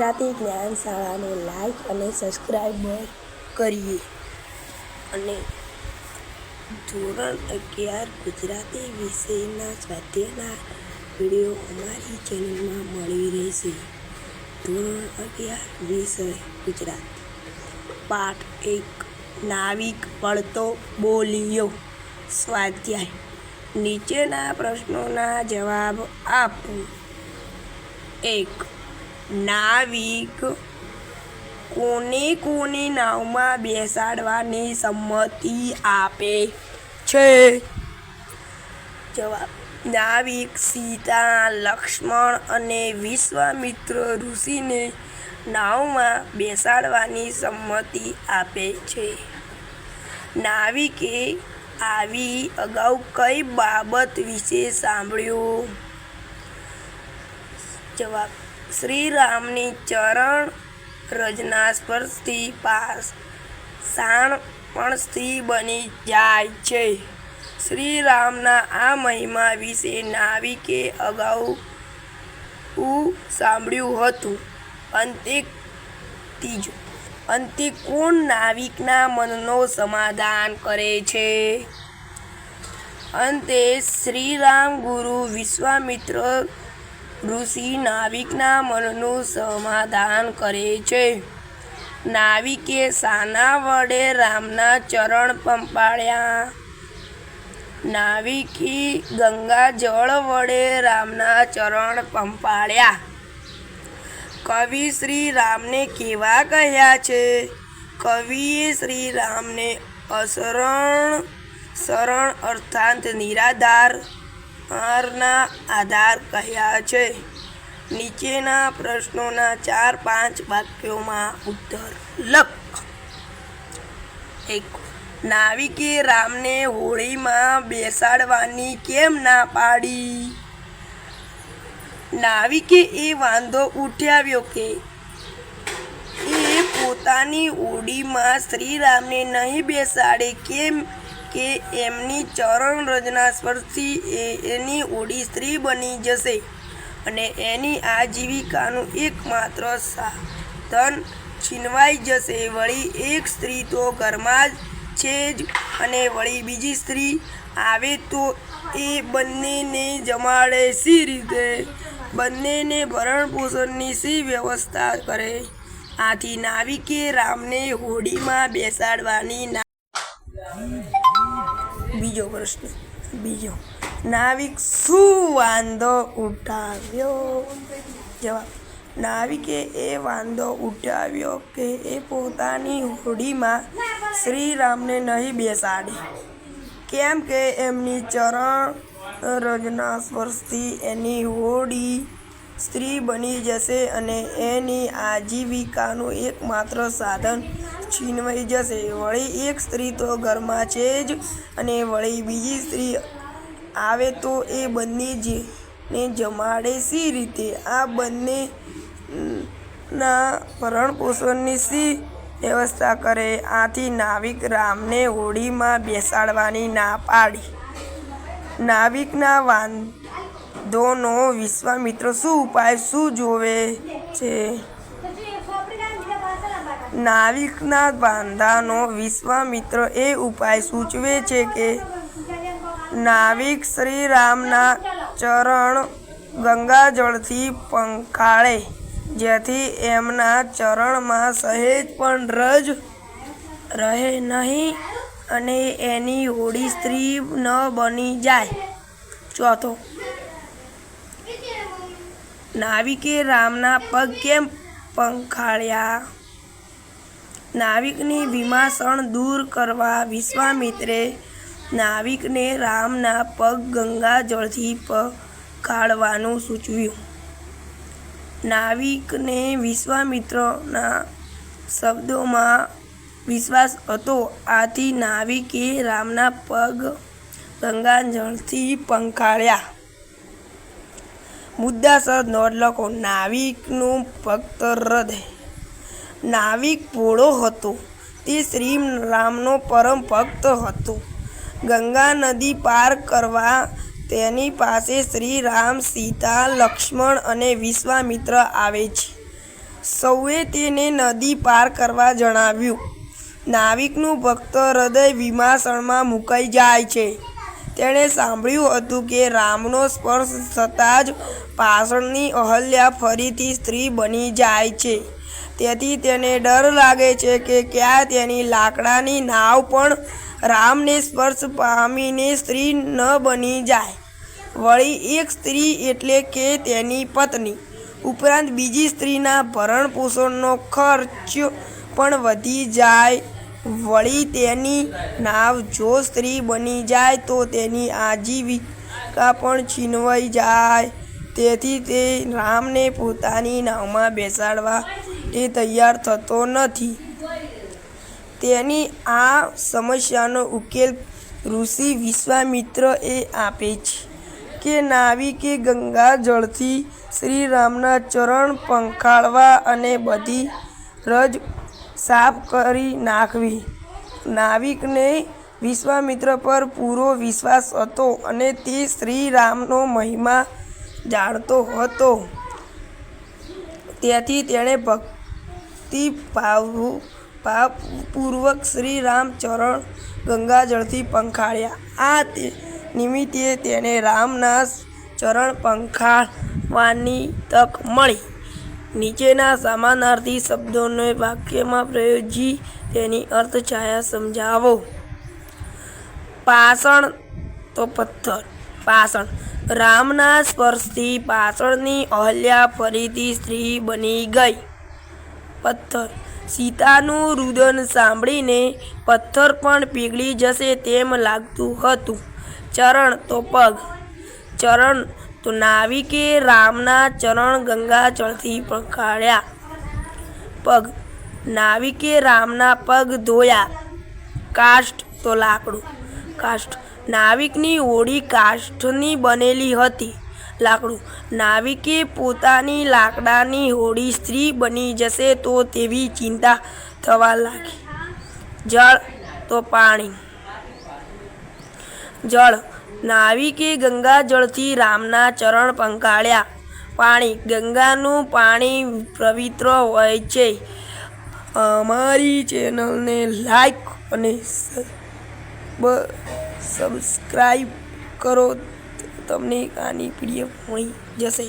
ગુજરાતી જ્ઞાન શાળાને લાઈક અને સબસ્ક્રાઈબ કરીએ. અને ધોરણ અગિયાર ગુજરાતી વિષયના સ્વાધ્યાયના વીડિયો અમારી ચેનલમાં મળી રહેશે. ધોરણ અગિયાર વિષય ગુજરાત. પાઠ એક, નાવિક પડતો બોલિયો. સ્વાધ્યાય. નીચેના પ્રશ્નોના જવાબ આપો. એક નાવિક કોને કોની નાવમાં બેસાડવાની સંમતિ આપે છે? જવાબ. નાવિક સીતા, લક્ષ્મણ અને વિશ્વામિત્ર ઋષિને નાવમાં બેસાડવાની સંમતિ આપે છે. નાવિકે આવી અગાઉ કઈ બાબત વિશે સાંભળ્યું? જવાબ. શ્રીરામની ચરણ રજના સ્પર્શથી પાસ. શાણ પણ સ્ત્રી બની જાય છે. શ્રીરામના આ મહિમા વિશે નાવિકે અગાઉ સાંભળ્યું હતું. અંતે ત્રીજું અંતે કોણ નાવિકના મનનો સમાધાન કરે છે? અંતે શ્રીરામ ગુરુ વિશ્વામિત્ર ઋષિ નાવિકના મનનું સમાધાન કરે છે. નાવિકે સાના વડે રામના ચરણ પંપાળ્યા. નાવિકી ગંગા જળ વડે રામના ચરણ પંપાળ્યા. કવિ શ્રી રામને કેવા કહ્યા છે? કવિએ શ્રી રામને અશરણ, શરણ અર્થાંત નિરાધાર હારના આધાર કહ્યા છે. નીચેના પ્રશ્નોના ચાર પાંચ વાક્યોમાં ઉત્તર લખ. એક, નાવિકે રામને હોળીમાં બેસાડવાની કેમ ના પાડી? નાવિકે એ વાંધો ઉઠાવ્યો કે એ પોતાની હોડીમાં શ્રીરામને નહીં બેસાડે કેમ કે એમની ચરણ રચના સ્પર્શથી એની હોડી સ્ત્રી બની જશે. અને એની આજીવિકાનું એકમાત્ર સાધન છીનવાઈ જશે. વળી એક સ્ત્રી તો ઘરમાં જ છે જ અને વળી બીજી સ્ત્રી આવે તો એ બંનેને જમાડે સી રીતે? બંનેને ભરણ પોષણની સી વ્યવસ્થા કરે? આથી નાવિકે રામને હોડીમાં બેસાડવાની ના બીજો પ્રશ્ન. બીજો. નાવિક શું વાંધો ઉઠાવ્યો? જવાબ. નાવિકે એ વાંધો ઉઠાવ્યો કે એ પોતાની હોડીમાં શ્રીરામને નહીં બેસાડે. કેમ કે એમની ચરણ રજના સ્પર્શથી એની હોડી સ્ત્રી બની જશે અને એની આજીવિકાનું એકમાત્ર સાધન છીનવાઈ જશે. વળી એક સ્ત્રી તો ઘરમાં છે જ અને વળી બીજી સ્ત્રી આવે તો એ બંને જ ને જમાડે સી રીતે? આ બંને ના ભરણ પોષણની સી વ્યવસ્થા કરે? આથી નાવિક રામને હોડીમાં બેસાડવાની ના પાડી. નાવિકના વાંધોનો વિશ્વામિત્ર શું ઉપાય, શું જોવે છે? નાવિકના બાંધાનો વિશ્વામિત્ર એ ઉપાય સૂચવે છે કે નાવિક શ્રી રામના ચરણ ગંગાજળથી પંખાળે, જેથી એમના ચરણમાં સહેજ પણ રજ રહે નહીં અને એની હોડી સ્ત્રી ન બની જાય. ચોથો નાવિકે રામના પગ કેમ પંખાળ્યા? નાવિકની વિમાસણ દૂર કરવા વિશ્વામિત્રે નાવિકને રામના પગ ગંગાજળથી પખાળવાનું સૂચવ્યું. નાવિકને વિશ્વામિત્રના શબ્દોમાં વિશ્વાસ હતો. આથી નાવિકે રામના પગ ગંગાજળથી પંખાળ્યા. મુદ્દાસર નોંધ લખો નાવિકનું ભક્ત હૃદય. નાવિક ભોળો હતો. તે શ્રી રામનો પરમ ભક્ત હતો. ગંગા નદી પાર કરવા તેની પાસે શ્રી રામ સીતા, લક્ષ્મણ અને વિશ્વામિત્ર આવે છે. સૌએ તેને નદી પાર કરવા જણાવ્યું. નાવિકનું ભક્ત હૃદય વિમાસણમાં મુકાઈ જાય છે. તેણે સાંભળ્યું હતું કે રામનો સ્પર્શ થતાં જ પાષણની અહલ્યા ફરીથી સ્ત્રી બની જાય છે. તેથી તેને ડર લાગે છે કે ક્યાં તેની લાકડાની નાવ પણ રામને સ્પર્શ પામીને સ્ત્રી ન બની જાય. વળી એક સ્ત્રી એટલે કે તેની પત્ની. ઉપરાંત બીજી સ્ત્રીના ભરણ પોષણનો ખર્ચ પણ વધી જાય વળી તેની નાવ જો સ્ત્રી બની જાય તો તેની આજીવિકા પણ છીનવાઈ જાય. તેથી તે રામને પોતાની નાવમાં બેસાડવા તે તૈયાર થતો નથી. તેની આ સમસ્યાનો ઉકેલ ઋષિ વિશ્વામિત્ર એ આપે છે કે નાવિકે ગંગા જળથી શ્રી રામના ચરણ પંખાળવા અને બધી રજ સાફ કરી નાખવી. નાવિકને વિશ્વામિત્ર પર પૂરો વિશ્વાસ હતો અને તે શ્રી રામનો મહિમા જાણતો હતો. તેથી તેણે ભક્તિ ભાવ, ભાવપૂર્વક શ્રી રામ ચરણ ગંગાજળથી પંખાળ્યા. આ તે નિમિત્તે તેને રામના ચરણ પંખાળવાની તક મળી. નીચેના સમાનાર્થી શબ્દોને વાક્યમાં પ્રયોજી તેની અર્થછાયા સમજાવો. પાષણ તો પથ્થર. પાષણ. રામના સ્પર્શથી પાષણની અહલ્યા ફરીથી સ્ત્રી બની ગઈ. પથ્થર. સીતાનું રુદન સાંભળીને પથ્થર પણ પીગળી જશે તેમ લાગતું હતું. ચરણ તો પગ. ચરણ તો નાવિકે રામના ચરણ ગંગાજળથી પંખાળ્યા. પગ. નાવિકે રામના પગ ધોયા. કાષ્ઠ તો લાકડું. કાષ્ઠ નાવિકની હોડી કાષ્ઠની બનેલી હતી. લાકડું. નાવિકે પોતાની લાકડાની હોડી સ્ત્રી બની જશે તો તેવી ચિંતા થવા લાગી. જળ તો પાણી. જળ. નાવિકે ગંગા જળથી રામના ચરણ પંકાળ્યા પાણી, ગંગાનું પાણી પવિત્ર હોય છે. અમારી ચેનલને લાઈક અને સબસ્ક્રાઈબ કરો. તમને આની પીડીએફ મળી જશે.